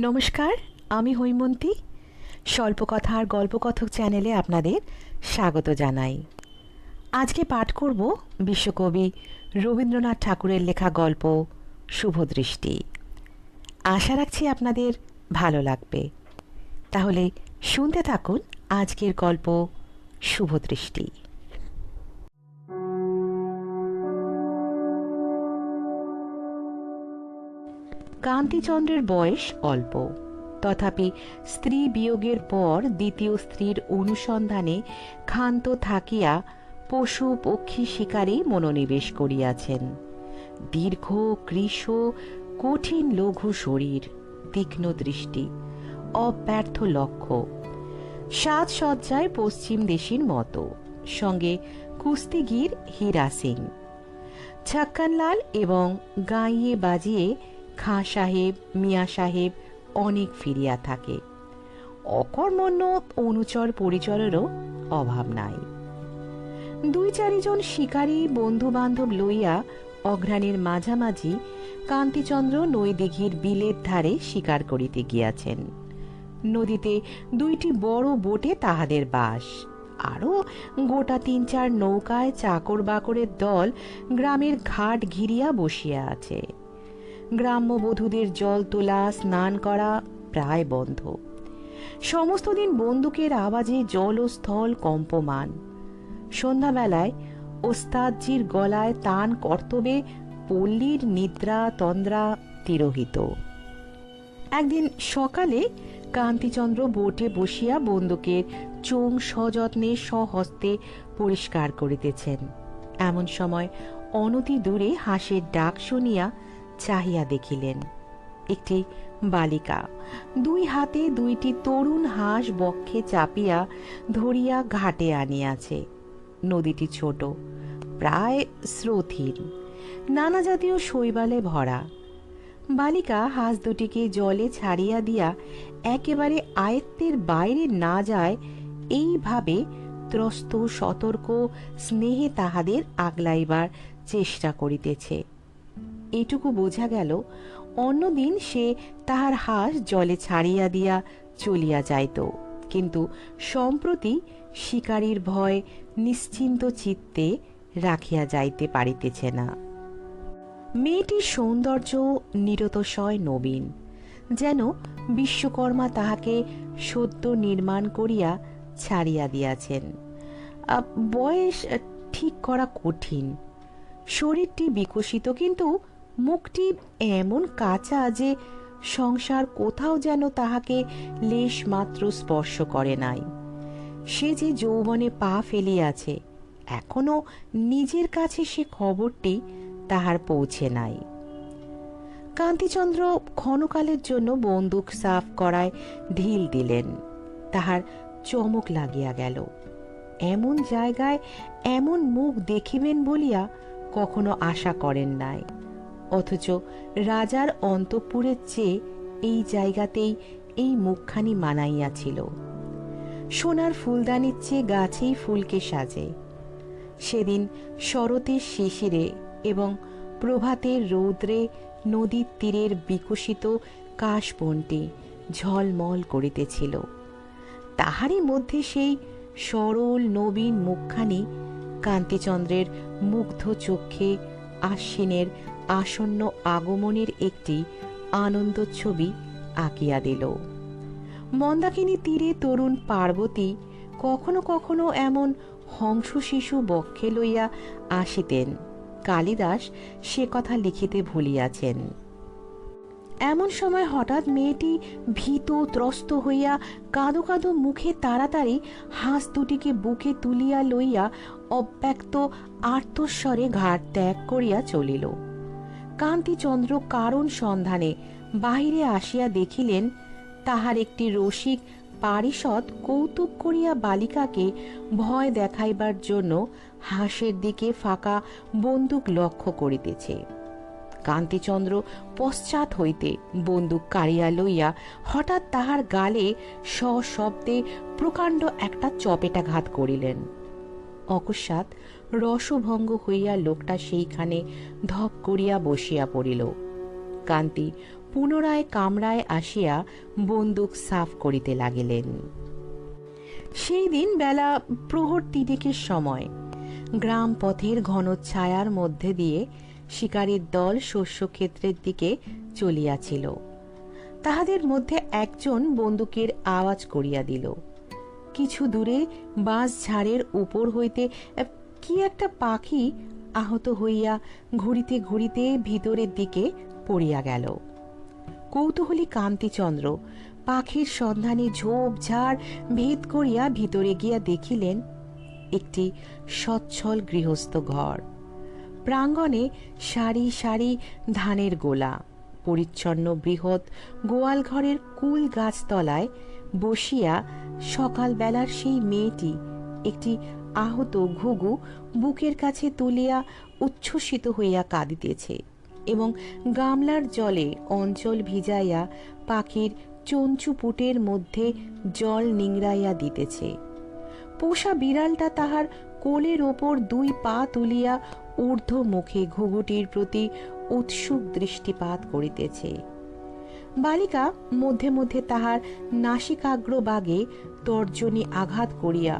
নমস্কার, আমি হৈমন্তী। স্বল্পকথা আর গল্পকথক চ্যানেলে আপনাদের স্বাগত জানাই। আজকে পাঠ করব বিশ্বকবি রবীন্দ্রনাথ ঠাকুরের লেখা গল্প শুভদৃষ্টি। আশা রাখছি আপনাদের ভালো লাগবে। তাহলে শুনতে থাকুন আজকের গল্প শুভদৃষ্টি। কান্তিচন্দ্রের বয়স অল্প। তথাপি স্ত্রী বিয়োগের পর দ্বিতীয় স্ত্রীর অনুসন্ধানে ক্ষান্ত থাকিয়া পশু পক্ষী শিকারে মনোনিবেশ করিয়াছেন। দীর্ঘ, কৃষ, কঠিন লঘু শরীর, তীক্ষ্ণ দৃষ্টি, অব্যর্থ লক্ষ্য। সাজসজ্জায় পশ্চিম দেশীর মতো। সঙ্গে কুস্তিগির হীরা সিং। ছাক্কানলাল এবং গাইয়ে বাজিয়ে খাঁ সাহেব, মিয়া সাহেব অনেক ফিরিয়া থাকে। অকর্মণ্য অনুচর পরিচরেরও অভাব নাই। দুই চারিজন শিকারী বন্ধু বান্ধব লইয়া অঘ্রাণের মাঝামাঝি কান্তিচন্দ্র নৈদিঘির বিলের ধারে শিকার করিতে গিয়াছেন। নদীতে দুইটি বড় বোটে তাহাদের বাস। আরও গোটা তিন চার নৌকায় চাকর বাকরের দল গ্রামের ঘাট ঘিরিয়া বসিয়া আছে। গ্রাম্য বধূদের জল তোলা, স্নান করা প্রায় বন্ধ। সমস্ত দিন বন্দুকের আওয়াজে জল ও স্থল কম্পমান। সন্ধ্যাবেলায় ওস্তাদজির গলায় তান কর্তব্যে পল্লীর নিদ্রা তন্দ্রা তিরোহিত। একদিন সকালে কান্তিচন্দ্র বোটে বসিয়া বন্দুকের চোং সযত্নে স্বহস্তে পরিষ্কার করিতেছেন। এমন সময় অনতি দূরে হাঁসের ডাক শুনিয়া চাহিয়া দেখিলেন, একটি বালিকা। দুই হাতে দুইটি তরুণ হাঁস বক্ষে চাপিয়া ধরিয়া ঘাটে আনিয়াছে। নদীটি ছোট, প্রায় স্রোতহীন নানা জাতীয় শৈবালে ভরা। বালিকা হাঁস দুটিকে জলে ছাড়িয়া দিয়া একেবারে আয়ত্তের বাইরে না যায়, এইভাবে ত্রস্ত, সতর্ক স্নেহে তাহাদের আগলাইবার চেষ্টা করিতেছে। এটুকু বোঝা গেল, অন্যদিন সে তাহার হাঁস জলে ছাড়িয়া দিয়া চলিয়া যাইত। কিন্তু সম্প্রতি শিকারীর ভয় নিশ্চিন্ত চিত্তে রাখিয়া যাইতে পারিতেছে না। মেয়েটির সৌন্দর্য নিরতশয় নবীন, যেন বিশ্বকর্মা তাহাকে সদ্য নির্মাণ করিয়া ছাড়িয়া দিয়াছেন। বয়স ঠিক করা কঠিন। শরীরটি বিকশিত, কিন্তু মুখটি এমন কাঁচা যে সংসার কোথাও যেন তাহাকে লেশ মাত্র স্পর্শ করে নাই। সে যে যৌবনে পা ফেলিয়াছে, এখনও নিজের কাছে সে খবরটি তাহার পৌঁছে নাই। কান্তিচন্দ্র ক্ষণকালের জন্য বন্দুক সাফ করায় ঢিল দিলেন। তাহার চমক লাগিয়া গেল। এমন জায়গায় এমন মুখ দেখিবেন বলিয়া কখনো আশা করেন নাই। অথচ রাজার অন্তঃপুরের চেয়ে এই জায়গাতেই এই মুখখানি মানাইয়াছিল। সোনার ফুলদানির চেয়ে গাছেই ফুলকে সাজে। সেদিন শরতের শিশিরে এবং প্রভাতের রৌদ্রে নদীর তীরের বিকশিত কাশবনটি ঝলমল করিতেছিল। তাহারই মধ্যে সেই সরল নবীন মুখখানি কান্তিচন্দ্রের মুগ্ধ চক্ষে আশ্বিনের আসন্ন আগমনের একটি আনন্দ ছবি আঁকিয়া দিল। মন্দাকিনী তীরে তরুণ পার্বতী কখনো কখনো এমন হংস শিশু বক্ষে লইয়া আসিতেন। কালিদাস সে কথা লিখিতে ভুলিয়াছেন। এমন সময় হঠাৎ মেয়েটি ভীত ত্রস্ত হইয়া কাঁদো কাঁদো মুখে তাড়াতাড়ি হাঁস দুটিকে বুকে তুলিয়া লইয়া অব্যক্ত আর্তস্বরে ঘাট ত্যাগ করিয়া চলিল। কান্তিচন্দ্র কারণ সন্ধানে বাহিরে আসিয়া দেখিলেন, তাহার একটি রসিক পারিষদ কৌতুক করিয়া বালিকাকে ভয় দেখাইবার জন্য হাঁসের দিকে ফাঁকা বন্দুক লক্ষ্য করিতেছে। কান্তিচন্দ্র পশ্চাৎ হইতে বন্দুক কাড়িয়া লইয়া হঠাৎ তাহার গালে সশব্দে প্রকাণ্ড একটা চপেটাঘাত করিলেন। অকস্মাৎ রসভঙ্গ হইয়া লোকটা সেইখানে ধপ করিয়া বসিয়া পড়িল। কান্তি পুনরায় কামরায় আসিয়া বন্দুক সাফ করিতে লাগিলেন। সেই দিন বেলা প্রহর তিনেকের সময়। গ্রাম পথের ঘন ছায়ার মধ্যে দিয়ে শিকারীর দল শস্যক্ষেত্রের দিকে চলিয়াছিল। তাহাদের মধ্যে একজন বন্দুকের আওয়াজ করিয়া দিল। কিছু দূরে বাঁশ ঝাড়ের উপর হইতে কি একটা পাখি আহত হইয়া ঘুরিতে ঘুরিতে ভিতরের দিকে পড়িয়া গেল। কৌতূহলী কান্তিচন্দ্র পাখির সন্ধানে ঝোপ ঝাড় ভেদ করিয়া ভিতরে গিয়া দেখিলেন একটি সচ্ছল গৃহস্থ ঘর। প্রাঙ্গণে সারি সারি ধানের গোলা, পরিচ্ছন্ন বৃহৎ গোয়াল ঘরের কুল গাছতলায় বসিয়া সকালবেলার সেই মেয়েটি একটি আহত ঘুঘু বুকের কাছে তুলিয়া উচ্ছ্বসিত হইয়া কাঁদিতেছে এবং গামলার জলে অঞ্চল ভিজাইয়া পাখির চঞ্চুপুটের মধ্যে জল নিংড়াইয়া দিতেছে। পোষা বিড়ালটা তাহার কোলের ওপর দুই পা তুলিয়া ঊর্ধ্ব মুখে ঘুঘুটির প্রতি উৎসুক দৃষ্টিপাত করিতেছে। বালিকা মধ্যে মধ্যে তাহার নাসিকাগ্রবাগে তর্জনী আঘাত করিয়া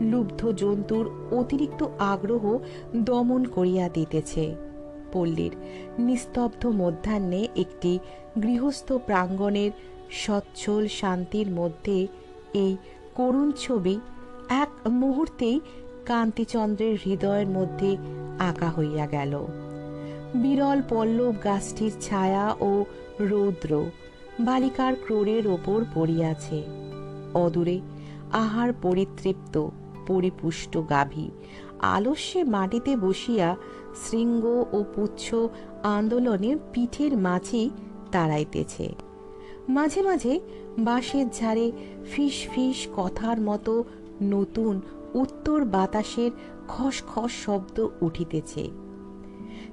লুব্ধ জন্তুর অতিরিক্ত আগ্রহ দমন করিয়া দিতেছে। পল্লীর নিস্তব্ধ মধ্যাহ্নে একটি গৃহস্থ প্রাঙ্গণের সচ্ছল শান্তির মধ্যে এই করুণ ছবি এক মুহূর্তেই কান্তিচন্দ্রের হৃদয়ের মধ্যে আঁকা হইয়া গেল। বিরল পল্লব গাছটির ছায়া ও রৌদ্র বালিকার ক্রোড়ের ওপর পড়িয়াছে। অদূরে আহার পরিতৃপ্ত পরিপুষ্ট গাভী। আলস্যে মাটিতে বসিয়া শৃঙ্গ ও পুচ্ছ আন্দোলনে পিঠের মাঝি তাড়াইতেছে মাঝে মাঝে বাঁশের ঝাড়ে ফিস ফিস কথার মতো নতুন উত্তর বাতাসের খস খস শব্দ উঠিতেছে।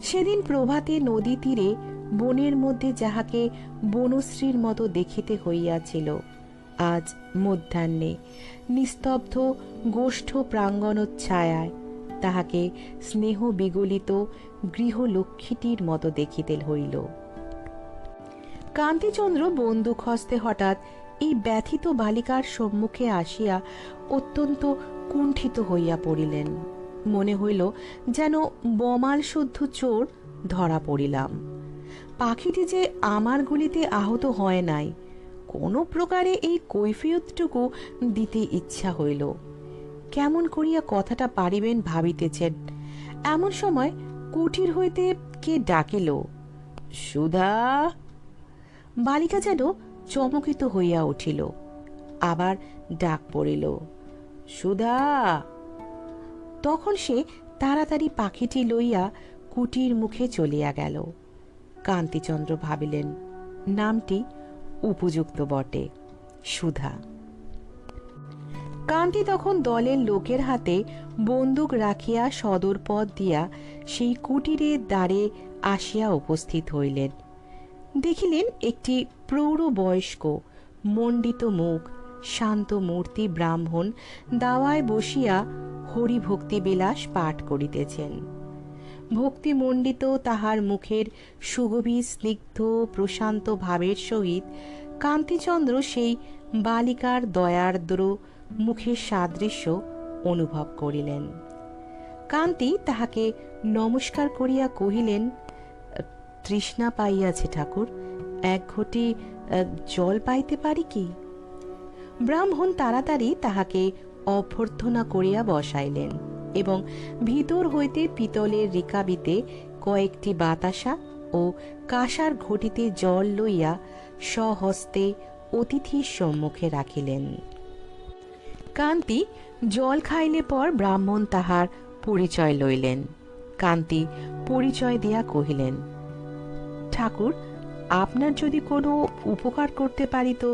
সেদিন প্রভাতে নদী তীরে বনের মধ্যে যাহাকে বনশ্রীর মতো দেখিতে হইয়াছিল আজ মধ্যাহ্নে। নিস্তব্ধ গোষ্ঠ প্রাঙ্গণচ্ছায়ায় তাহাকে স্নেহ বিগলিত গৃহলক্ষ্মীটির মতো দেখিতে হইল। কান্তিচন্দ্র বন্দুক হস্তে হঠাৎ এই ব্যথিত বালিকার সম্মুখে আসিয়া অত্যন্ত কুণ্ঠিত হইয়া পড়িলেন। মনে হইল যেন বমাল শুদ্ধ চোর ধরা পড়িলাম। পাখিটি যে আমার গুলিতে আহত হয় নাই কোনো প্রকারে এই কৈফিয়তটুকু দিতে ইচ্ছা হইল। কেমন করিয়া কথাটা পারিবেন ভাবিতেছেন। এমন সময় কুটির হইতে কে ডাকিল, সুধা! বালিকা যেন চমকিত হইয়া উঠিল, আবার ডাক পড়িল, সুধা! তখন সে তাড়াতাড়ি পাখিটি লইয়া কুটির মুখে চলিয়া গেল। কান্তিচন্দ্র ভাবিলেন, নামটি উপযুক্ত বটে, সুধা। কান্তি তখন দলের লোকের হাতে বন্দুক রাখিয়া সদর পথ দিয়া সেই কুটিরের দ্বারে আসিয়া উপস্থিত হইলেন। দেখিলেন একটি প্রৌঢ় বয়স্ক মণ্ডিত মুখ, শান্ত মূর্তি ব্রাহ্মণ দাওয়ায় বসিয়া হরিভক্তি বিলাস পাঠ করিতেছেন। ভক্তিমণ্ডিত তাহার মুখের সুগভী স্নিগ্ধ, প্রশান্ত ভাবের সহিত কান্তিচন্দ্র সেই বালিকার দয়ার্দ্র মুখের সাদৃশ্য অনুভব করিলেন। কান্তি তাহাকে নমস্কার করিয়া কহিলেন, তৃষ্ণা পাইয়াছে ঠাকুর, এক ঘটি জল পাইতে পারি কি? ব্রাহ্মণ তাড়াতাড়ি তাহাকে অভ্যর্থনা করিয়া বসাইলেন। এবং ভিতর হইতে পিতলের রিকাবিতে কয়েকটি বাতাসা ও কাঁসার ঘটিতে জল লইয়া স্বহস্তে অতিথির সম্মুখে রাখিলেন। কান্তি জল খাইলে পর ব্রাহ্মণ তাহার পরিচয় লইলেন। কান্তি পরিচয় দিয়া কহিলেন, ঠাকুর, আপনার যদি কোনো উপকার করতে পারি তো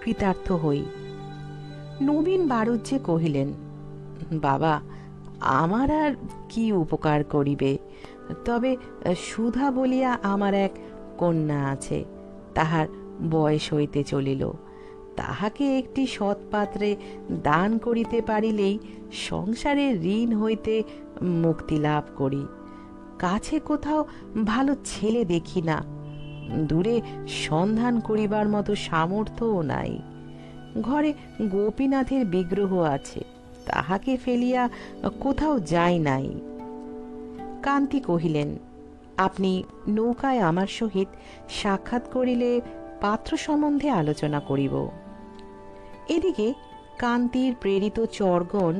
কৃতার্থ হই। নবীন বারুজ্যে কহিলেন, বাবা আমার আর কি উপকার করিবে? তবে, সুধা বলিয়া আমার এক কন্যা আছে, তাহার বয়স হইতে চলিল। তাহাকে একটি সৎপাত্রে দান করিতে পারিলেই সংসারের ঋণ হইতে মুক্তি লাভ করি। কাছে কোথাও ভালো ছেলে দেখি না, দূরে সন্ধান করিবার মতো সামর্থ্যও নাই। ঘরে গোপীনাথের বিগ্রহ আছে তাহাকে ফেলিয়া কোথাও যাই নাই। কান্তি কহিলেন, আপনি নৌকায় আমার সহিত সাক্ষাৎ করিলে পাত্র সম্বন্ধে আলোচনা করিব এদিকে কান্তির প্রেরিত চর্গণ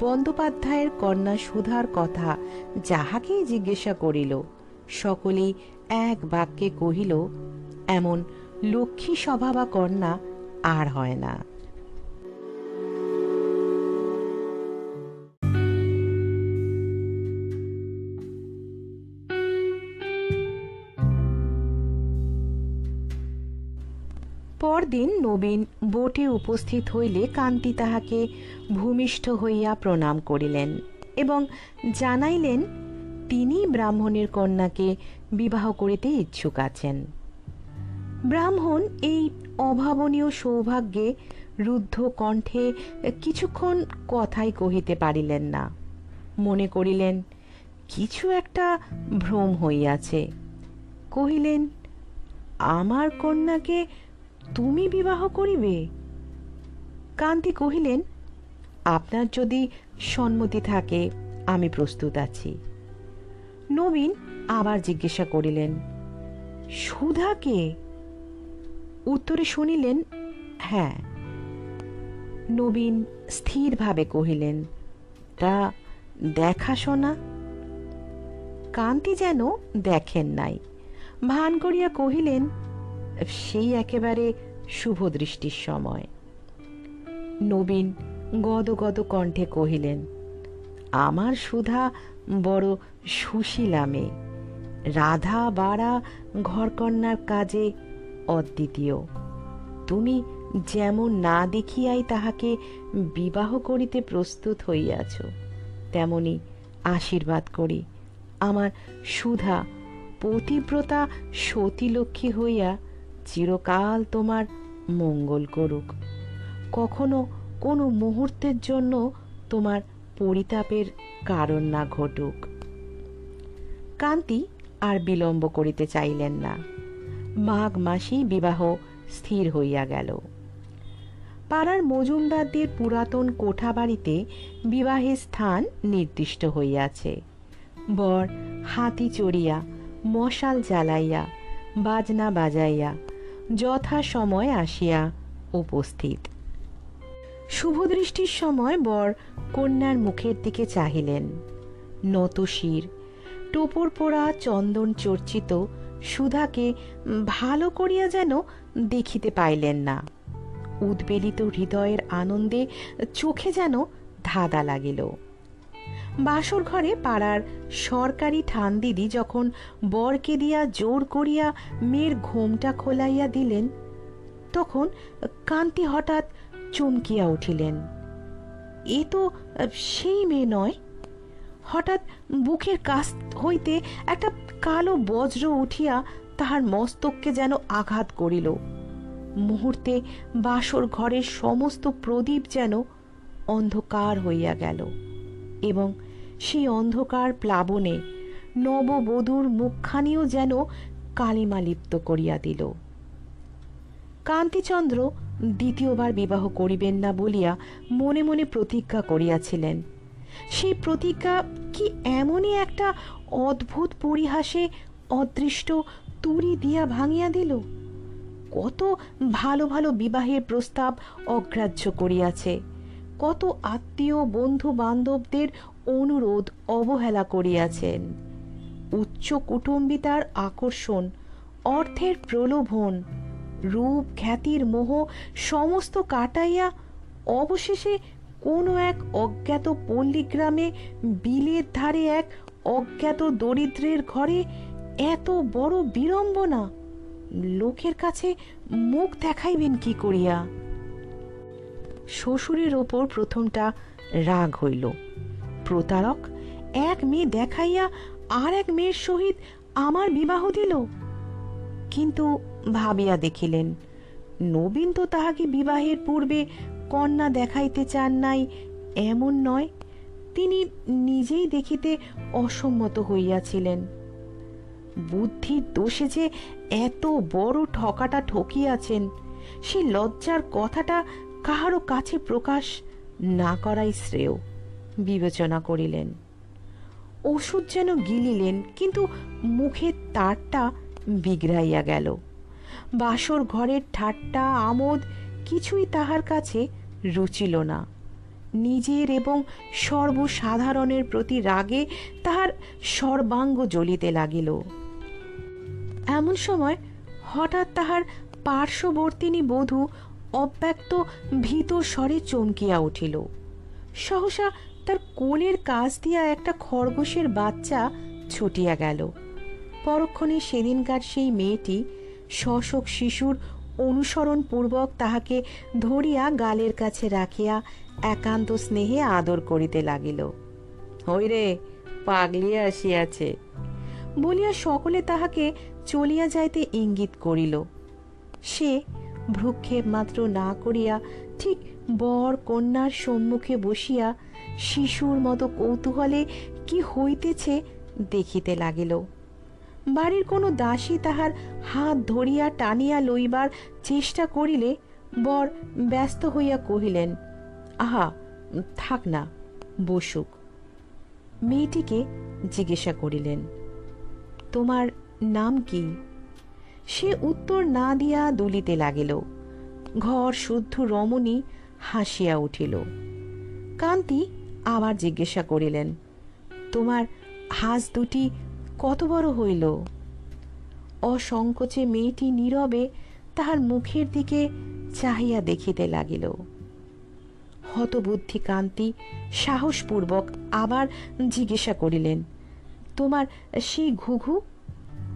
বন্দ্যোপাধ্যায়ের কন্যা সুধার কথা যাহাকেই জিজ্ঞাসা করিল, সকলেই এক বাক্যে কহিল, এমন লক্ষ্মী স্বভাবা কন্যা আর হয় না। পরদিন নবীন বোটে উপস্থিত হইলে কান্তি তাহাকে ভূমিষ্ঠ হইয়া প্রণাম করিলেন এবং জানাইলেন, তিনি ব্রাহ্মণের কন্যাকে বিবাহ করিতে ইচ্ছুক আছেন। ব্রাহ্মণ এই অভাবনীয় সৌভাগ্যে রুদ্ধ কণ্ঠে কিছুক্ষণ কথাই কহিতে পারিলেন না। মনে করিলেন, কিছু একটা ভ্রম হইয়াছে। কহিলেন, আমার কন্যাকে তুমি বিবাহ করিবে? কান্তি কহিলেন, আপনার যদি সম্মতি থাকে, আমি প্রস্তুত আছি। নবীন আবার জিজ্ঞাসা করিলেন সুধাকে উত্তরে শুনিলেন হ্যাঁ। নবীন স্থিরভাবে কহিলেন, তা দেখাশোনা? কান্তি যেন দেখেন নাই। ভান করিয়া কহিলেন সেই একেবারে শুভ দৃষ্টির সময়। নবীন গদগদ কণ্ঠে কহিলেন, আমার সুধা বড় সুশীলা মেয়ে। রাধা বাড়া ঘরকন্যার কাজে অদ্বিতীয়। তুমি যেমন না দেখিয়াই তাহাকে বিবাহ করিতে প্রস্তুত হইয়াছ, তেমনি আশীর্বাদ করি। আমার সুধা পতিব্রতা সতীলক্ষ্মী হইয়া চিরকাল তোমার মঙ্গল করুক। কখনো কোনো মুহূর্তের জন্য তোমার পরিতাপের কারণ না ঘটুক। কান্তি আর বিলম্ব করিতে চাইলেন না। মাঘ মাসেই বিবাহ স্থির হইয়া গেল। পাড়ার মজুমদারদের পুরাতন কোঠা বাড়িতে বিবাহের স্থান নির্দিষ্ট হইয়াছে। বর হাতি চড়িয়া মশাল জ্বালাইয়া, বাজনা বাজাইয়া যথা সময় আসিয়া উপস্থিত। শুভদৃষ্টির সময় বর কন্যার মুখের দিকে চাহিলেন। নতশির টোপর পোড়া চন্দন চর্চিত সুধাকে ভালো করিয়া যেন দেখিতে পাইলেন না। উদ্বেলিত হৃদয়ের আনন্দে চোখে যেন ধাঁধা লাগিল। বাসর ঘরে পাড়ার সরকারি ঠান দিদি যখন বরকে দিয়া জোর করিয়া মেয়ের ঘোমটা খোলাইয়া দিলেন, তখন কান্তি হঠাৎ চমকিয়া উঠিলেন। এ তো সেই মেয়ে নয়। হঠাৎ বুকের কাছ হইতে একটা কালো বজ্র উঠিয়া তাহার মস্তককে যেন আঘাত করিল। মুহূর্তে বাসর ঘরের সমস্ত প্রদীপ যেন অন্ধকার হইয়া গেল। এবং সেই অন্ধকার প্লাবনে নববধূর মুখখানিও যেন কালিমা লিপ্ত করিয়া দিল। কান্তিচন্দ্র দ্বিতীয়বার বিবাহ করিবেন না বলিয়া মনে মনে প্রতিজ্ঞা করিয়াছিলেন। সেই প্রতিজ্ঞা কি এমনই একটা অদ্ভুত পরিহাসে অদৃষ্ট তুরি দিয়া ভাঙিয়া দিল? কত ভালো ভালো বিবাহের প্রস্তাব অগ্রাহ্য করিয়াছে। কত আত্মীয় বন্ধু বান্ধবদের অনুরোধ অবহেলা করিয়াছেন। উচ্চ কুটুম্বিতার আকর্ষণ, অর্থের প্রলোভন, রূপ খ্যাতির মোহ সমস্ত কাটাইয়া অবশেষে কোনো এক অজ্ঞাত পল্লীগ্রামে বিলের ধারে এক অজ্ঞাত দরিদ্রের ঘরে এত বড় বিড়ম্বনা, লোকের কাছে মুখ দেখাইবেন কি করিয়া? শ্বশুরের ওপর প্রথমটা রাগ হইল। প্রতারক এক মেয়ে দেখাইয়া আর এক মেয়ের সহিত আমার বিবাহ দিল। কিন্তু ভাবিয়া দেখিলেন, নবীন তো তাহাকে বিবাহের পূর্বে কন্যা দেখাইতে চান নাই, এমন নয়, তিনি নিজেই দেখিতে অসম্মত হইয়াছিলেন। বুদ্ধির দোষে যে এত বড় ঠকাটা ঠকিয়াছেন, সে লজ্জার কথাটা কাহারও কাছে প্রকাশ না করাই শ্রেয়, বিবেচনা করিলেন। ওষুধ যেন গিলিলেন, কিন্তু মুখের তারটা বিগড়াইয়া গেল। বাসর ঘরের ঠাট্টা, আমোদ কিছুই তাহার কাছে রুচিল না। নিজের এবং সর্বসাধারণের প্রতি রাগে তাহার সর্বাঙ্গ জ্বলিতে লাগিল। এমন সময় হঠাৎ তাহার পার্শ্ববর্তিনী বধূ অব্যক্ত ভীত স্বরে চমকিয়া উঠিল। সহসা তার কোলের কাছ দিয়া একটা খরগোশের বাচ্চা ছুটিয়া গেল। পরক্ষণে সেদিনকার সেই মেয়েটি শশক শিশুর অনুসরণপূর্বক তাহাকে ধরিয়া গালের কাছে রাখিয়া একান্ত স্নেহে আদর করিতে লাগিল। হই রে পাগলিয়া আসিয়াছে। বলিয়া সকলে তাহাকে চলিয়া যাইতে ইঙ্গিত করিল। সে ভ্রুক্ষেপ মাত্র না করিয়া ঠিক বর কন্যার সম্মুখে বসিয়া শিশুর মতো কৌতূহলে কি হইতেছে দেখিতে লাগিল। বাড়ির কোনো দাসী তাহার হাত ধরিয়া টানিয়া লইবার চেষ্টা করিলে বর ব্যস্ত হইয়া কহিলেন, আহা, থাক না, বসুক। মেয়েটিকে জিজ্ঞাসা করিলেন, তোমার নাম কি? সে উত্তর না দিয়া দুলিতে লাগিল। ঘর শুদ্ধ রমণী হাসিয়া উঠিল। কান্তি আবার জিজ্ঞাসা করিলেন, তোমার হাঁস দুটি কত বড় হইল? অসংকোচে মেয়েটি নীরবে তাহার মুখের দিকে চাহিয়া দেখিতে লাগিল। হতবুদ্ধি কান্তি সাহসপূর্বক আবার জিজ্ঞাসা করিলেন, তোমার সেই ঘুঘু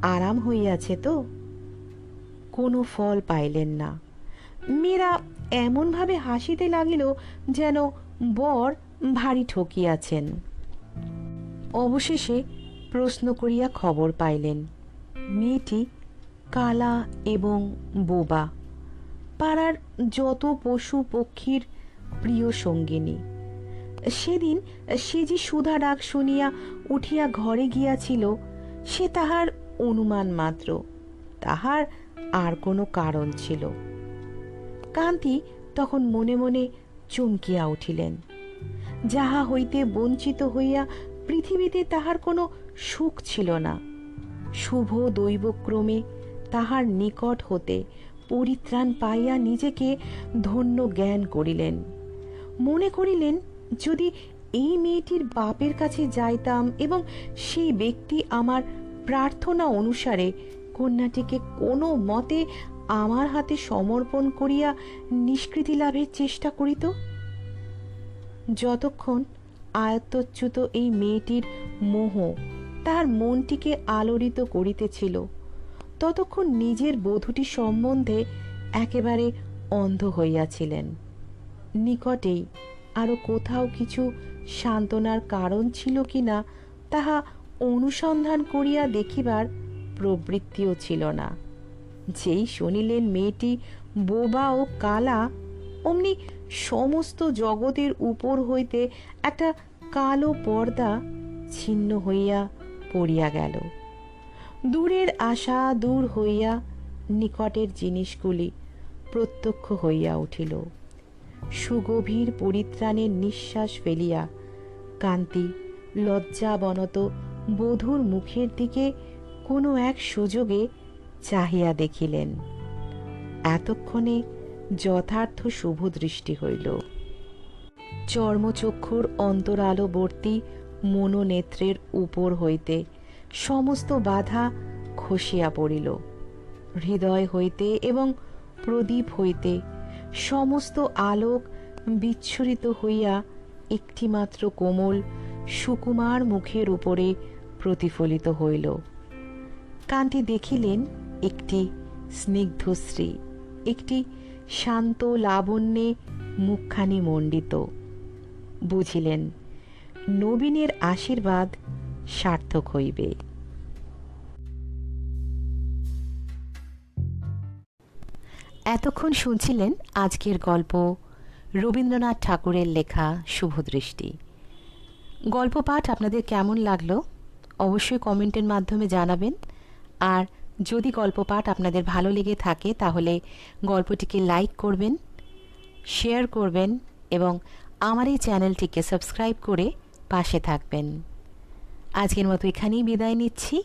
আরাম হইয়াছে তো? কোনো ফল পাইলেন না। মেয়েরা এমনভাবে হাসিতে লাগিল যেন বর ভারী ঠকিয়াছেন। অবশেষে প্রশ্ন করিয়া খবর পাইলেন, মেয়েটি কালা এবং বোবা, পাড়ার যত পশু পক্ষীর প্রিয় সঙ্গিনী। সেদিন সে যে সুধা ডাক শুনিয়া উঠিয়া ঘরে গিয়াছিল, সে তাহার অনুমান মাত্র। তাহার আর কোনো কারণ ছিল। কান্তি তখন মনে মনে চমকিয়া উঠিলেন। যাহা হইতে বঞ্চিত হইয়া পৃথিবীতে তাহার কোনো সুখ ছিল না। শুভ দৈবক্রমে তাহার নিকট হতে পরিত্রাণ পাইয়া নিজেকে ধন্য জ্ঞান করিলেন। মনে করিলেন, যদি এই মেয়েটির বাপের কাছে যাইতাম এবং সেই ব্যক্তি আমার প্রার্থনা অনুসারে কন্যাটিকে কোনো মতে আমার হাতে সমর্পণ করিয়া নিষ্কৃতি লাভের চেষ্টা করিত? যতক্ষণ আয়ত্তচ্যুত এই মেয়েটির মোহ তার মনটিকে আলোড়িত করিতেছিল, ততক্ষণ নিজের বধূটি সম্বন্ধে একেবারে অন্ধ হইয়াছিলেন। নিকটেই আরও কোথাও কিছু সান্ত্বনার কারণ ছিল কি না তাহা অনুসন্ধান করিয়া দেখিবার প্রবৃত্তিও ছিল না। যেই শুনিলেন মেয়েটি, বোবা ও কালা, অমনি সমস্ত জগতের উপর হইতে একটা কালো পর্দা ছিন্ন হইয়া পড়িয়া গেল। দূরের আশা দূর হইয়া নিকটের জিনিসগুলি প্রত্যক্ষ হইয়া উঠিল। সুগভীর পরিত্রাণের নিঃশ্বাস ফেলিয়া কান্তি লজ্জাবনত বধূর মুখের দিকে কোনো এক সুযোগে চাহিয়া দেখিলেন। এতক্ষণে যথার্থ শুভ দৃষ্টি হইল। চর্মচক্ষুর অন্তরালবর্তী মনোনেত্রের উপর হইতে সমস্ত বাধা খসিয়া পড়িল। হৃদয় হইতে এবং প্রদীপ হইতে সমস্ত আলোক বিচ্ছুরিত হইয়া একটিমাত্র কোমল সুকুমার মুখের উপরে প্রতিফলিত হইল। কান্তি দেখিলেন একটি স্নিগ্ধশ্রী একটি শান্ত লাবণ্যে মুখখানি মণ্ডিত। বুঝিলেন, নবীনের আশীর্বাদ সার্থক হইবে। এতক্ষণ শুনছিলেন আজকের গল্প রবীন্দ্রনাথ ঠাকুরের লেখা শুভদৃষ্টি। গল্প পাঠ আপনাদের কেমন লাগল? অবশ্যই কমেন্টের মাধ্যমে জানাবেন। আর যদি গল্প পাঠ আপনাদের ভালো লেগে থাকে, তাহলে গল্পটিকে লাইক করবেন, শেয়ার করবেন এবং আমার এই চ্যানেলটিকে সাবস্ক্রাইব করে পাশে থাকবেন। আজকের মতো এখানেই বিদায় নিচ্ছি।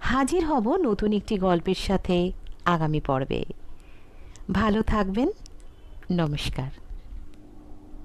হাজির হব নতুন একটি গল্পের সাথে আগামী পর্বে। ভালো থাকবেন। নমস্কার।